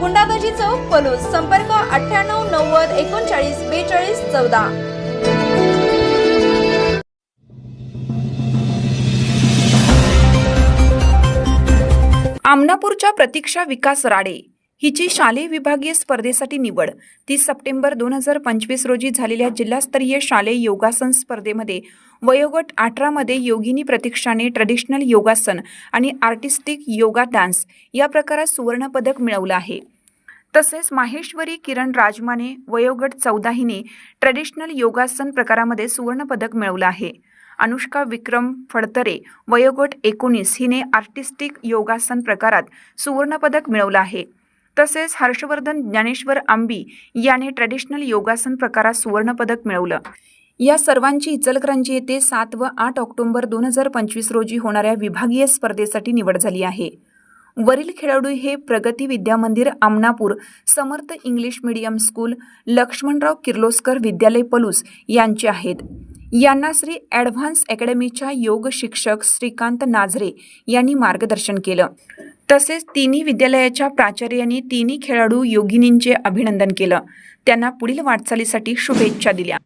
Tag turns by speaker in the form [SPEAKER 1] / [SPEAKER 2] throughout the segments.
[SPEAKER 1] गुंडाबाजी चौक पलूस संपर्क अठ्ठ्याण्णव नव्वद एकोणचाळीस बेचाळीस चौदा.
[SPEAKER 2] आमनापूरच्या प्रतीक्षा विकास राडे. हिची शालेय विभागीय स्पर्धेसाठी निवड तीस सप्टेंबर दोन हजार पंचवीस रोजी झालेल्या जिल्हास्तरीय शालेय योगासन स्पर्धेमध्ये वयोगट अठरामध्ये योगिनी प्रतीक्षाने ट्रेडिशनल योगासन आणि आर्टिस्टिक योगा डान्स या प्रकारात सुवर्णपदक मिळवलं आहे. तसेच माहेश्वरी किरण राजमाने वयोगट चौदा हिने ट्रेडिशनल योगासन प्रकारामध्ये सुवर्णपदक मिळवलं आहे. अनुष्का विक्रम फडतरे वयोगट एकोणीस हिने आर्टिस्टिक योगासन प्रकारात सुवर्णपदक मिळवलं आहे. तसेच हर्षवर्धन ज्ञानेश्वर आंबी याने ट्रॅडिशनल योगासन प्रकारात सुवर्णपदक मिळवलं. या सर्वांची इचलकरंजी येथे सात व आठ ऑक्टोबर दोन हजार पंचवीस रोजी होणाऱ्या विभागीय स्पर्धेसाठी निवड झाली आहे. वरील खेळाडू हे Pragati Vidyamandir Amanapur Samarth English medium school Laxmanrao Kirloskar Vidyalaya Palus यांचे आहेत. यांना श्री ॲडव्हान्स अकॅडमीच्या योग शिक्षक श्रीकांत नाझरे यांनी मार्गदर्शन केलं. तसेच तिन्ही विद्यालयाच्या प्राचार्यांनी तिन्ही खेळाडू योगिनींचे अभिनंदन केलं. त्यांना पुढील वाटचालीसाठी शुभेच्छा दिल्या.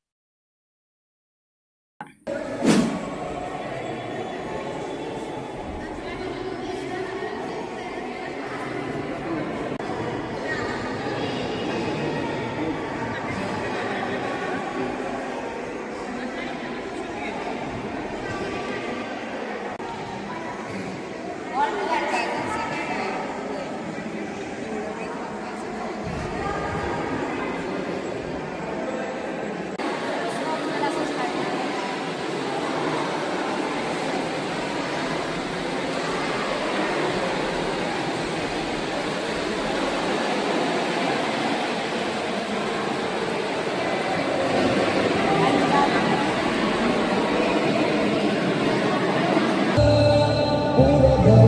[SPEAKER 2] Oh. the